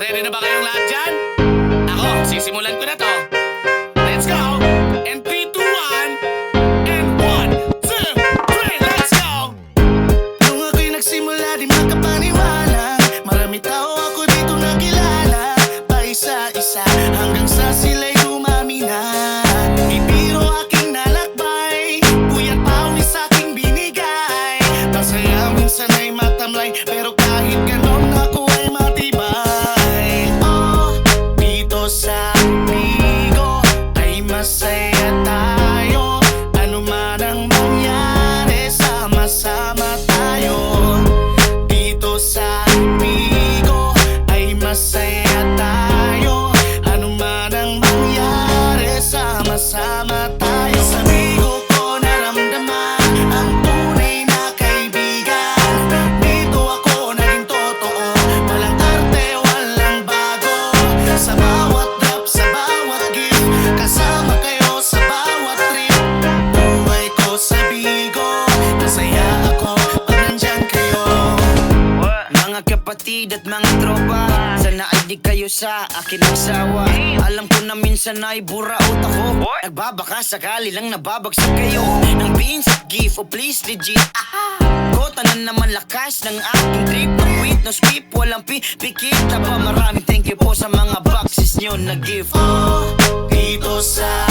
Ready na ba kayong lahat dyan? Ako, sisimulan ko na to. Let's go! And 3, and 1, 2, 3, let's go! Nung di makapaniwala Marami tao ako dito nakilala Pa isa-isa, hanggang sa sila'y dumami na Bibiro aking nalakbay Puyat pawis binigay Masaya minsan ay matamlay, kapatid at mga tropa. Sana ay kayo sa akin ang sawa Alam ko na minsan ay buraot ako Nagbabaka sakali lang nababagsak kayo. Ng beans at gift oh please legit. Kota na naman lakas ng aking trip. No quit, no skip, walang pipikit pa maraming thank you po sa mga boxes nyo na gift ah, Dito sa